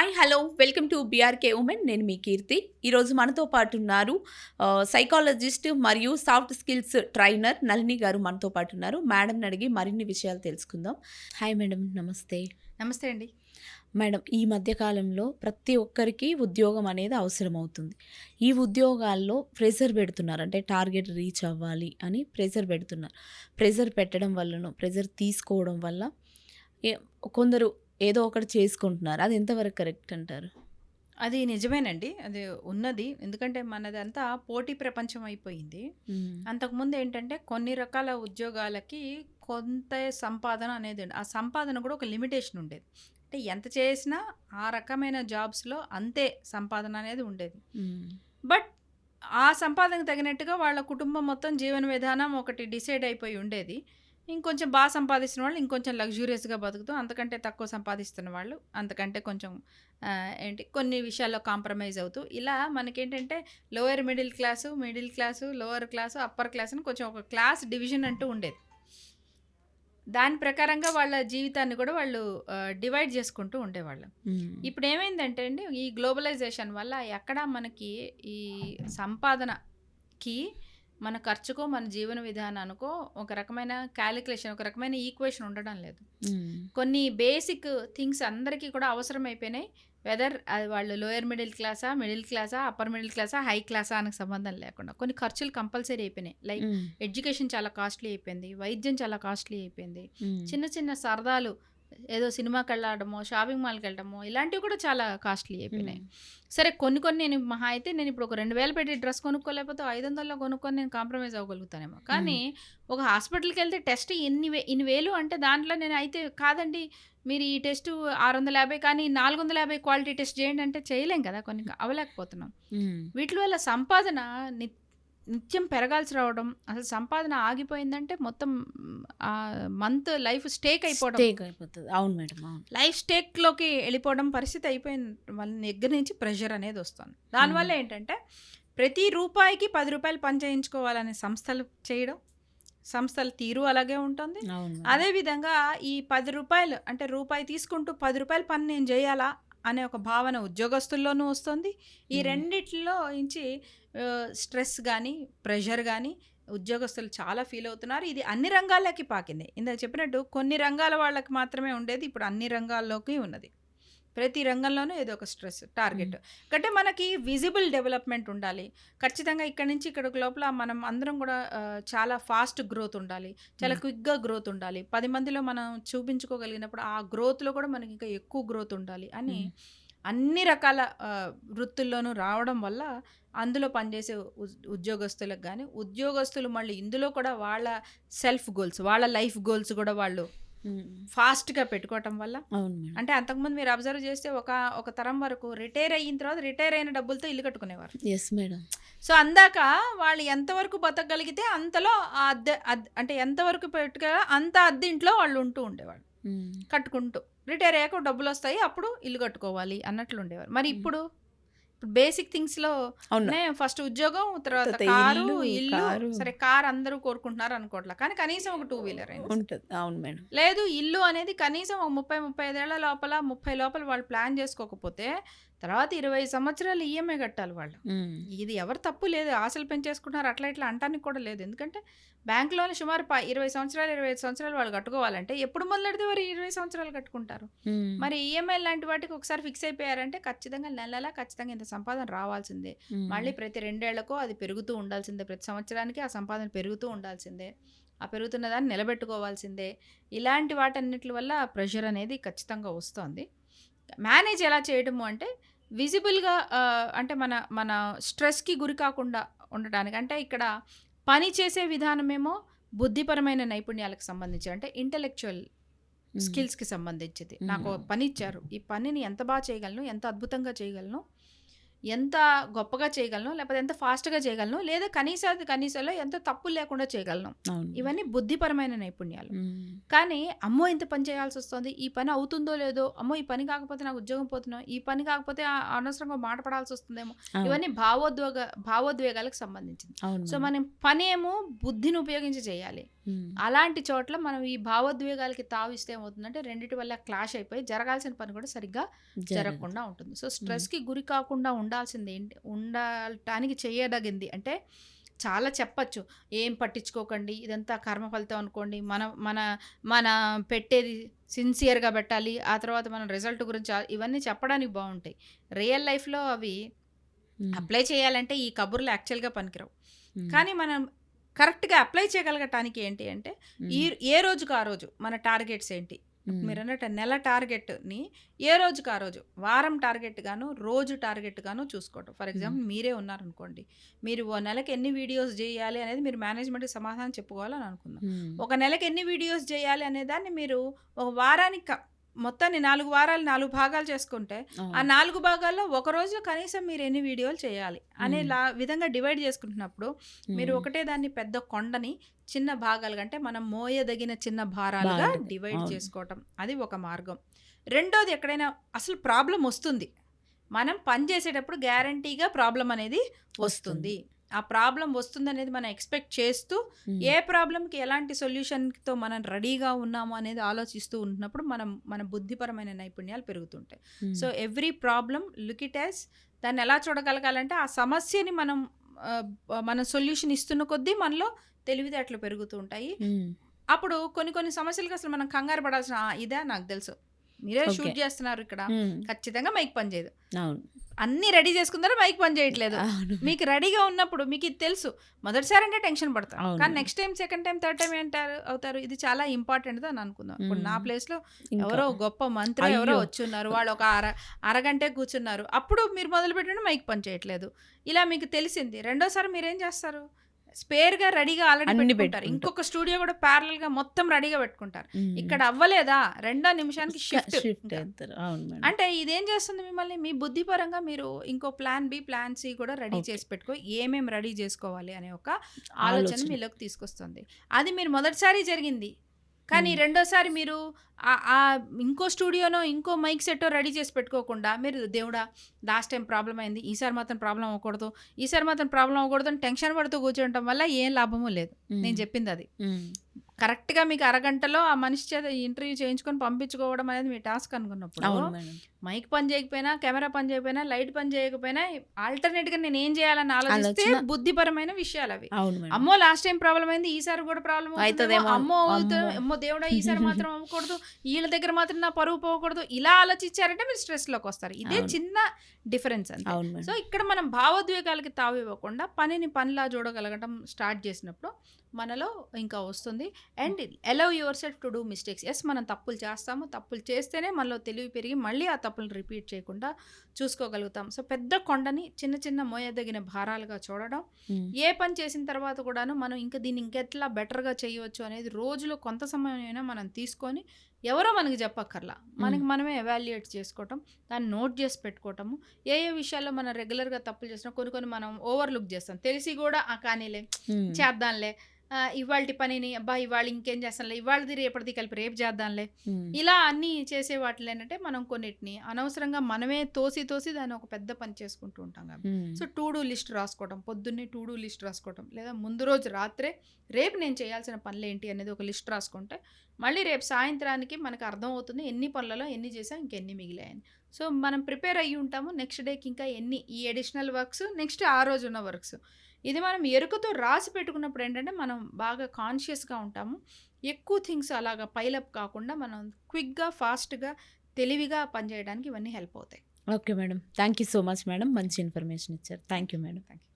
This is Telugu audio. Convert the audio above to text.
Hi hello welcome to BRK women నేను మీ కీర్తి. ఈరోజు మనతో పాటు ఉన్నారు సైకాలజిస్ట్ మరియు సాఫ్ట్ స్కిల్స్ ట్రైనర్ నళిని గారు మనతో పాటు ఉన్నారు. మేడంని అడిగి మరిన్ని విషయాలు తెలుసుకుందాం. హాయ్ మేడం నమస్తే. నమస్తే అండి. మేడం ఈ మధ్య కాలంలో ప్రతి ఒక్కరికి ఉద్యోగం అనేది అవసరం అవుతుంది ఈ ఉద్యోగాల్లో ప్రెజర్ పెడుతున్నారు. అంటే టార్గెట్ రీచ్ అవ్వాలి అని ప్రెజర్ పెడుతున్నారు. ప్రెజర్ పెట్టడం వల్లనో ప్రెజర్ తీసుకోవడం వల్ల కొందరు ఏదో ఒకటి చేసుకుంటున్నారు. అది ఎంతవరకు కరెక్ట్ అంటారు? అది నిజమేనండి. అది ఉన్నది. ఎందుకంటే మనదంతా పోటీ ప్రపంచం అయిపోయింది. అంతకుముందు ఏంటంటే కొన్ని రకాల ఉద్యోగాలకి కొంత సంపాదన అనేది ఆ సంపాదన కూడా ఒక లిమిటేషన్ ఉండేది. అంటే ఎంత చేసినా ఆ రకమైన జాబ్స్లో అంతే సంపాదన అనేది ఉండేది. బట్ ఆ సంపాదనకు తగినట్టుగా వాళ్ళ కుటుంబం మొత్తం జీవన విధానం ఒకటి డిసైడ్ అయిపోయి ఉండేది. ఇంకొంచెం బాగా సంపాదిస్తున్న వాళ్ళు ఇంకొంచెం లగ్జూరియస్గా బతుకుతూ అంతకంటే తక్కువ సంపాదిస్తున్న వాళ్ళు అంతకంటే కొంచెం ఏంటి కొన్ని విషయాల్లో కాంప్రమైజ్ అవుతూ ఇలా మనకేంటంటే lower middle class middle class lower class upper class అని కొంచెం ఒక క్లాస్ డివిజన్ అంటూ ఉండేది. దాని ప్రకారంగా వాళ్ళ జీవితాన్ని కూడా వాళ్ళు డివైడ్ చేసుకుంటూ ఉండేవాళ్ళు. ఇప్పుడు ఏమైందంటే అండి ఈ గ్లోబలైజేషన్ వల్ల ఎక్కడ మనకి ఈ సంపాదనకి మన ఖర్చుకో మన జీవన విధానానికో ఒక రకమైన క్యాలిక్యులేషన్ ఒక రకమైన ఈక్వేషన్ ఉండడం లేదు. కొన్ని బేసిక్ థింగ్స్ అందరికీ కూడా అవసరం అయిపోయినాయి వెదర్ అది వాళ్ళు లోయర్ మిడిల్ క్లాసా మిడిల్ క్లాసా అప్పర్ మిడిల్ క్లాసా హై క్లాసా అనకు సంబంధం లేకుండా కొన్ని ఖర్చులు కంపల్సరీ అయిపోయినాయి. లైక్ ఎడ్యుకేషన్ చాలా కాస్ట్లీ అయిపోయింది. వైద్యం చాలా కాస్ట్లీ అయిపోయింది. చిన్న చిన్న సరదాలు ఏదో సినిమాకి వెళ్ళడమో షాపింగ్ మాల్కి వెళ్ళడమో ఇలాంటివి కూడా చాలా కాస్ట్లీ అయిపోయినాయి. సరే కొన్ని కొన్ని నేను మహా అయితే నేను ఇప్పుడు ఒక రెండు వేలు పెట్టి డ్రెస్ కొనుక్కోలేకపోతే ఐదు వందల్లో కొనుక్కొని నేను కాంప్రమైజ్ అవ్వగలుగుతానేమో. కానీ ఒక హాస్పిటల్కి వెళ్తే టెస్ట్ ఎన్ని ఇన్ని వేలు అంటే దాంట్లో నేను అయితే కాదండి మీరు ఈ టెస్ట్ ఆరు వందల యాభై కానీ నాలుగు వందల యాభై క్వాలిటీ టెస్ట్ చేయండి అంటే చేయలేం కదా కొన్ని అవ్వలేకపోతున్నాం వీటి వల్ల సంపాదన నిత్యం పెరగాల్సి రావడం అసలు సంపాదన ఆగిపోయిందంటే మొత్తం మంత్ లైఫ్ స్టేక్ అయిపోవడం. అయిపోతుంది. అవును మేడం అవును. లైఫ్ స్టేక్లోకి వెళ్ళిపోవడం పరిస్థితి అయిపోయిన వాళ్ళ దగ్గర నుంచి ప్రెషర్ అనేది వస్తుంది. దానివల్ల ఏంటంటే ప్రతి రూపాయికి పది రూపాయలు పని చేయించుకోవాలనే సంస్థలు చేయడం సంస్థల తీరు అలాగే ఉంటుంది. అదేవిధంగా ఈ పది రూపాయలు అంటే రూపాయి తీసుకుంటూ పది రూపాయల పని నేను చేయాలా? అనే ఒక భావన ఉద్యోగస్తుల్లోనూ వస్తుంది. ఈ. రెండిట్లో నుంచి స్ట్రెస్ కానీ ప్రెషర్ కానీ ఉద్యోగస్తులు చాలా ఫీల్ అవుతున్నారు. ఇది అన్ని రంగాల్లోకి పాకింది. ఇందాక చెప్పినట్టు కొన్ని రంగాల వాళ్ళకి మాత్రమే ఉండేది ఇప్పుడు అన్ని రంగాల్లోకి ఉన్నది. ప్రతి రంగంలోనూ ఏదో ఒక స్ట్రెస్ టార్గెట్ అంటే మనకి విజిబుల్ డెవలప్మెంట్ ఉండాలి ఖచ్చితంగా ఇక్కడ నుంచి ఇక్కడ లోపల మనం అందరం కూడా చాలా ఫాస్ట్ గ్రోత్ ఉండాలి చాలా. క్విక్గా గ్రోత్ ఉండాలి పది మందిలో మనం చూపించుకోగలిగినప్పుడు ఆ గ్రోత్లో కూడా మనకి ఇంకా ఎక్కువ గ్రోత్ ఉండాలి అని. అన్ని రకాల వృత్తుల్లోనూ రావడం వల్ల అందులో పనిచేసే ఉద్- ఉద్యోగస్తులకు కానీ ఉద్యోగస్తులు మళ్ళీ ఇందులో కూడా వాళ్ళ సెల్ఫ్ గోల్స్ వాళ్ళ లైఫ్ గోల్స్ కూడా వాళ్ళు. ఫాస్ట్గా పెట్టుకోవటం వల్ల. అంటే అంతకుముందు మీరు అబ్జర్వ్ చేస్తే ఒక ఒక తరం వరకు రిటైర్ అయిన తర్వాత రిటైర్ అయిన డబ్బులతో ఇల్లు కట్టుకునేవారు. Yes madam. సో అందాక వాళ్ళు ఎంతవరకు బతకగలిగితే అంతలో అద్దె అంటే ఎంతవరకు పెట్టుగా అంత అద్దె ఇంట్లో వాళ్ళు ఉంటూ ఉండేవాళ్ళు. కట్టుకుంటూ. రిటైర్ అయ్యాక డబ్బులు వస్తాయి అప్పుడు ఇల్లు కట్టుకోవాలి అన్నట్లు ఉండేవారు. మరి ఇప్పుడు బేసిక్ థింగ్స్లో ఫస్ట్ ఉద్యోగం తర్వాత కారు ఇల్లు. సరే కార్ అందరూ కోరుకుంటున్నారు అనుకోవట్లా కానీ కనీసం ఒక టూ వీలర్. ఉంటుంది అవును మేడం లేదు ఇల్లు అనేది కనీసం ఒక ముప్పై ముప్పై ఐదేళ్ళ లోపల ముప్పై లోపల వాళ్ళు ప్లాన్ చేసుకోకపోతే తర్వాత ఇరవై సంవత్సరాలు ఈఎంఐ కట్టాలి వాళ్ళు. ఇది ఎవరు తప్పు లేదు. ఆశలు పెంచేసుకుంటున్నారు అట్లా ఇట్లా అంటానికి కూడా లేదు. ఎందుకంటే బ్యాంకులోనే సుమారు ప- ఇరవై సంవత్సరాలు ఇరవై ఐదు సంవత్సరాలు వాళ్ళు కట్టుకోవాలంటే ఎప్పుడు మొదలెడితే వారు ఇరవై సంవత్సరాలు కట్టుకుంటారు. మరి ఈఎంఐ లాంటి వాటికి ఒకసారి ఫిక్స్ అయిపోయారంటే ఖచ్చితంగా నెల నెలా ఖచ్చితంగా ఇంత సంపాదన రావాల్సిందే. మళ్ళీ ప్రతి రెండేళ్ళకో అది పెరుగుతూ ఉండాల్సిందే. ప్రతి సంవత్సరానికి ఆ సంపాదన పెరుగుతూ ఉండాల్సిందే. ఆ పెరుగుతున్న దాన్ని నిలబెట్టుకోవాల్సిందే. ఇలాంటి వాటన్నిటి వల్ల ప్రెషర్ అనేది ఖచ్చితంగా వస్తుంది. మేనేజ్ ఎలా చేయడము అంటే విజిబుల్గా అంటే మన మన స్ట్రెస్కి గురి కాకుండా ఉండటానికి. అంటే ఇక్కడ పని చేసే విధానమేమో బుద్ధిపరమైన నైపుణ్యాలకు సంబంధించి అంటే ఇంటలెక్చువల్. స్కిల్స్కి సంబంధించింది. నాకు పని ఇచ్చారు. ఈ పనిని ఎంత బాగా చేయగలను ఎంత అద్భుతంగా చేయగలను ఎంత గొప్పగా చేయగలను లేకపోతే ఎంత ఫాస్ట్గా చేయగలను లేదా కనీస కనీసంలో ఎంత తప్పు లేకుండా చేయగలను ఇవన్నీ బుద్ధిపరమైన నైపుణ్యాలు. కానీ అమ్మో ఇంత పని చేయాల్సి వస్తుంది ఈ పని అవుతుందో లేదో అమ్మో ఈ పని కాకపోతే నాకు ఉద్యోగం పోతున్నావు ఈ పని కాకపోతే అనవసరంగా మాట పడాల్సి వస్తుందేమో. ఇవన్నీ భావోద్వేగ భావోద్వేగాలకు సంబంధించింది సో. మనం పని ఏమో బుద్ధిని ఉపయోగించి చేయాలి. అలాంటి చోట్ల మనం ఈ భావోద్వేగాలకి తావిస్తే ఏమవుతుందంటే రెండిటి వల్ల క్లాష్ అయిపోయి జరగాల్సిన పని కూడా సరిగ్గా. జరగకుండా ఉంటుంది సో స్ట్రెస్కి గురి కాకుండా ఉండాల్సింది ఏంటి ఉండటానికి చేయదగింది అంటే చాలా చెప్పచ్చు ఏం పట్టించుకోకండి ఇదంతా కర్మ ఫలితం అనుకోండి మన మన మన పెట్టేది సిన్సియర్గా పెట్టాలి ఆ తర్వాత మన రిజల్ట్ గురించి ఇవన్నీ చెప్పడానికి బాగుంటాయి రియల్ లైఫ్లో అవి. అప్లై చేయాలంటే ఈ కబుర్లు యాక్చువల్గా పనికిరావు. కానీ మనం కరెక్ట్గా అప్లై చేయగలగటానికి ఏంటి అంటే. ఈ ఏ రోజుకు ఆ రోజు మన టార్గెట్స్ ఏంటి. మీరు అన్నట్టు నెల టార్గెట్ని ఏ రోజుకి ఆ రోజు వారం టార్గెట్ గాను రోజు టార్గెట్ గాను చూసుకోవటం ఫర్ ఎగ్జాంపుల్ మీరే ఉన్నారనుకోండి మీరు ఓ నెలకి ఎన్ని వీడియోస్ చేయాలి అనేది మీరు మేనేజ్మెంట్కి సమాధానం చెప్పుకోవాలని అనుకుందాం. ఒక నెలకి ఎన్ని వీడియోస్ చేయాలి అనే దాన్ని మీరు ఒక వారానికి మొత్తాన్ని నాలుగు వారాలు నాలుగు భాగాలు చేసుకుంటే ఆ. నాలుగు భాగాల్లో ఒక రోజులో కనీసం మీరు ఎన్ని వీడియోలు చేయాలి అనే. లా విధంగా డివైడ్ చేసుకుంటున్నప్పుడు మీరు. ఒకటే దాన్ని పెద్ద కొండని చిన్న భాగాలుగా అంటే మనం మోయదగిన చిన్న భారాలుగా భారాలు. డివైడ్. చేసుకోవటం అది ఒక మార్గం రెండోది ఎక్కడైనా అసలు ప్రాబ్లం వస్తుంది మనం పని చేసేటప్పుడు గ్యారంటీగా ప్రాబ్లం అనేది వస్తుంది ఆ ప్రాబ్లం వస్తుంది అనేది మనం ఎక్స్పెక్ట్ చేస్తూ. ఏ ప్రాబ్లంకి ఎలాంటి సొల్యూషన్తో మనం రెడీగా ఉన్నాము అనేది ఆలోచిస్తూ ఉంటున్నప్పుడు మనం మన బుద్ధిపరమైన నైపుణ్యాలు పెరుగుతుంటాయి. So every problem look it as దాన్ని ఎలా చూడగలగాలంటే ఆ సమస్యని మనం మనం సొల్యూషన్ ఇస్తున్న కొద్దీ మనలో తెలివితేటలు పెరుగుతూ ఉంటాయి. అప్పుడు కొన్ని కొన్ని సమస్యలకు అసలు మనం కంగారు పడాల్సిన "ఆ, ఇదే నాకు తెలుసు మీరే. షూట్ చేస్తున్నారు ఇక్కడ. ఖచ్చితంగా మైక్ పనిచేయదు. అన్నీ రెడీ చేసుకుంటారు మైక్ పని చేయట్లేదు. మీకు రెడీగా ఉన్నప్పుడు మీకు ఇది తెలుసు మొదటిసారి అంటే టెన్షన్ పడతాం. కానీ next time second time third time ఏంటారు అవుతారు ఇది చాలా ఇంపార్టెంట్ అని అనుకుందాం ఇప్పుడు నా. ప్లేస్లో. ఎవరో గొప్ప మంత్రి ఎవరో. వచ్చున్నారు వాళ్ళు ఒక అర అరగంటే కూర్చున్నారు అప్పుడు మీరు మొదలు పెట్టండి మైక్ పని చేయట్లేదు ఇలా మీకు తెలిసింది రెండోసారి మీరు ఏం చేస్తారు స్పేర్గా రెడీగా ఆల్రెడీ పెట్టుకుంటారు పెట్టుకుంటాం. ఇంకొక స్టూడియో కూడా ప్యారల్గా మొత్తం రెడీగా పెట్టుకుంటారు. ఇక్కడ అవ్వలేదా రెండో నిమిషానికి షిఫ్ట్. అంటే ఇదేం చేస్తుంది మిమ్మల్ని మీ బుద్ధిపరంగా మీరు ఇంకో ప్లాన్ బి ప్లాన్ సి కూడా రెడీ. చేసి పెట్టుకో ఏమేం రెడీ చేసుకోవాలి అనే ఒక ఆలోచన. మీలోకి తీసుకొస్తుంది అది మీరు మొదటిసారి జరిగింది కానీ. రెండోసారి మీరు ఆ- ఇంకో స్టూడియోనో ఇంకో మైక్ సెట్టో రెడీ చేసి పెట్టుకోకుండా మీరు దేవుడా లాస్ట్ టైం ప్రాబ్లం అయింది ఈసారి మాత్రం ప్రాబ్లం అవ్వకూడదు ఈసారి మాత్రం ప్రాబ్లం అవ్వకూడదు అని టెన్షన్ పడుతూ కూర్చోవడం వల్ల ఏం లాభము లేదు. నేను చెప్పింది అది. కరెక్ట్గా మీకు అరగంటలో ఆ మనిషి చేత ఇంటర్వ్యూ చేయించుకొని పంపించుకోవడం అనేది మీ టాస్క్ అనుకున్నప్పుడు. మైక్ పని చేయకపోయినా కెమెరా పని చేయకపోయినా లైట్ పని చేయకపోయినా ఆల్టర్నేట్గా నేను ఏం చేయాలని ఆలోచిస్తే. బుద్ధిపరమైన విషయాలు అవి. అమ్మో లాస్ట్ టైం ప్రాబ్లం అయింది ఈసారి కూడా ప్రాబ్లం అవుతుందేమో. అమ్మో అమ్మో. దేవుడా ఈసారి మాత్రం అవ్వకూడదు వీళ్ళ దగ్గర మాత్రం నా పరువు పోకూడదు ఇలా ఆలోచించారంటే మీరు స్ట్రెస్లోకి వస్తారు ఇదే. చిన్న డిఫరెన్స్ అంతే మేడం. సో ఇక్కడ మనం భావోద్వేగాలకి తావు ఇవ్వకుండా పనిని పనిలా చూడగలగడం స్టార్ట్ చేసినప్పుడు మనలో ఇంకా వస్తుంది and allow yourself to do mistakes yes మనం తప్పులు చేస్తాము. తప్పులు చేస్తేనే మనలో తెలివి పెరిగి మళ్ళీ ఆ తప్పులు రిపీట్ చేయకుండా చూసుకోగలుగుతాం. సో పెద్ద కొండని చిన్న చిన్న మోయదగిన భారాలుగా చూడడం. హ్మ్. ఏ పని చేసిన తర్వాత కూడాను మనం ఇంకా దీన్ని ఇంకెట్లా బెటర్గా చేయవచ్చు అనేది రోజులో కొంత సమయం అయినా మనం తీసుకొని ఎవరో మనకి చెప్పక్కర్లా. మనకి మనమే ఎవాల్యుయేట్ చేసుకోవటం దాన్ని నోట్ చేసి పెట్టుకోవటము. ఏ ఏ విషయాల్లో మనం రెగ్యులర్గా తప్పులు చేసినా కొన్ని కొన్ని మనం ఓవర్లుక్ చేస్తాం. తెలిసి కూడా ఆ కానీలే హ్మ్. చేద్దాంలే ఇవాళ పనిని అబ్బా ఇవాళ ఇంకేం చేస్తాంలే ఇవాళది రేపటిది కలిపి రేపు చేద్దాంలే. ఇలా అన్నీ చేసే వాటిలో ఏంటంటే మనం కొన్నిటిని అనవసరంగా మనమే తోసి తోసి దాన్ని ఒక పెద్ద పని చేసుకుంటూ ఉంటాం కాబట్టి. సో టు డూ లిస్ట్ రాసుకోవడం పొద్దున్నే టు డూ లిస్ట్ రాసుకోవడం లేదా ముందు రోజు రాత్రే రేపు నేను చేయాల్సిన పనులు ఏంటి అనేది ఒక లిస్ట్ రాసుకుంటే మళ్ళీ రేపు సాయంత్రానికి మనకు అర్థం అవుతుంది ఎన్ని పనులలో ఎన్ని చేసాం ఇంకెన్ని మిగిలాయని సో మనం ప్రిపేర్ అయ్యి ఉంటాము నెక్స్ట్ డేకి ఇంకా ఎన్ని ఈ అడిషనల్ వర్క్స్ నెక్స్ట్ ఆ రోజు ఉన్న వర్క్స్ ఇది మనం ఎరుకతో రాసి పెట్టుకున్నప్పుడు ఏంటంటే మనం బాగా కాన్షియస్గా ఉంటాము ఎక్కువ థింగ్స్ అలాగా పైలప్ కాకుండా మనం క్విక్గా ఫాస్ట్గా తెలివిగా పనిచేయడానికి ఇవన్నీ హెల్ప్ అవుతాయి okay madam. Thank you so much madam. మంచి ఇన్ఫర్మేషన్ ఇచ్చారు. Thank you madam. Thank you